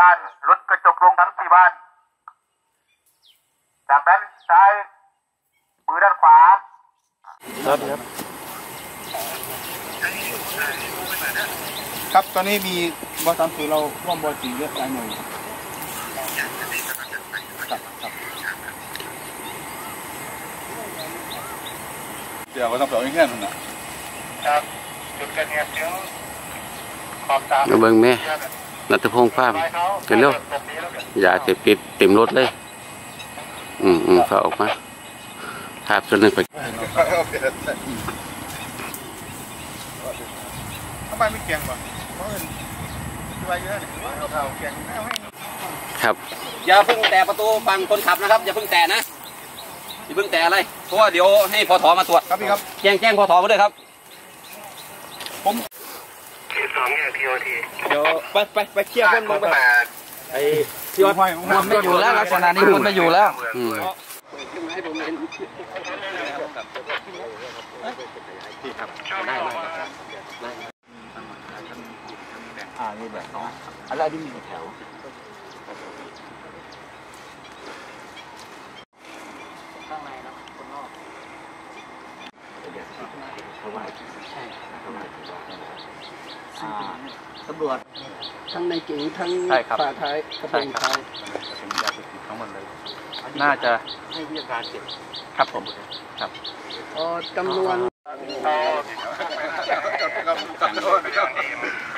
บานลดกระจกลงทั้งสี่บาน จากนั้นใช้มือด้านขวา ครับครับครับตอนนี้มีบอสามสูเราร่วมบอสีเลือดลายหน่วยครับครับเดี๋ยวก็ต้องเปล่าแค่นั้นนะครับจุดเกิดเหตุถึงขอบสามมาเบิ่งแม่ นัทพงษ์ฟาร์มเกินเร็วตรงนี้แล้วกันยาเสพติดเต็มรถเลย อืมอืมฝาออกมาภาพส่วนหนึ่งไปทำไมไม่เกียงบ่เพราะมันอะไรเยอะเนี่ยเราเท่าเกียงไม่เอาให้ครับ อย่าเพิ่งแตะประตูฝั่งคนขับนะครับ อย่าเพิ่งแตะนะ อย่าเพิ่งแตะอะไร เพราะว่าเดี๋ยวให้พอถอมาตรวจ ครับพี่ครับ แจ้งแจ้งพอถอมาด้วยครับส องแยกทีโอทีเดี๋ยวไปไปไปเคลียร์คนไปไอ้ที่ว่ามันไม่อยู่แล้วลักษณะนี้มันไม่อยู่แล้วอืมอ่านี่แบบเนาะอะไรที่มีแถว ตำรวจทั้งในเก๋งทั้งใช่ครับ ฝาท้ายกระโปรงท้ายเป็นยาเสพติดทั้งหมดเลย น่าจะให้วิทยาการเก็บครับผมครับอ่อจำนวนขอโทษนะครับ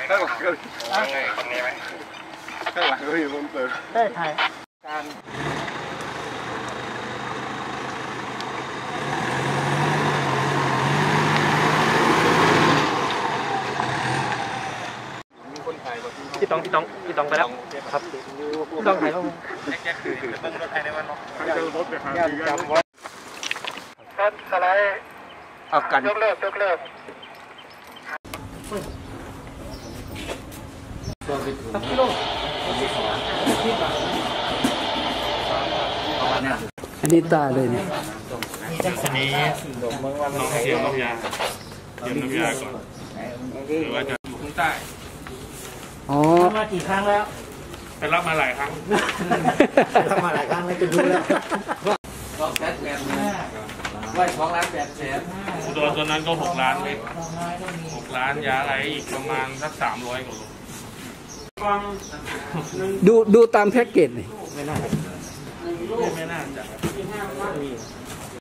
ข้างหลังก็ข้างหลังก็มีผมเปิด ได้ถ่ายการ พี่ต้องพี่ต้องพี่ต้องไปแล้วครับพี่ต้องถ่ายรูปย่านจำไว้ท่านสไลด์เอากันยกเลิกยกเลิกอันนี้ตาเลยเนี่ยเตรียมน้ำยาเตรียมน้ำยาก่อนหรือว่าจะอยู่ข้างใต้ อ๋อมากี่ครั้งแล้ว ไปรับมาหลายครั้ง ทำมาหลายครั้งแล้วจะรู้แล้วสองแสนแปดไว้สองล้านแปดแสนอุดรตัวนั้นก็หกล้านเมตรหกล้านยาอะไรอีกประมาณสักสามร้อยกว่าโลดูดูตามแพ็กเกจนี่ไม่ไม่น่าจะ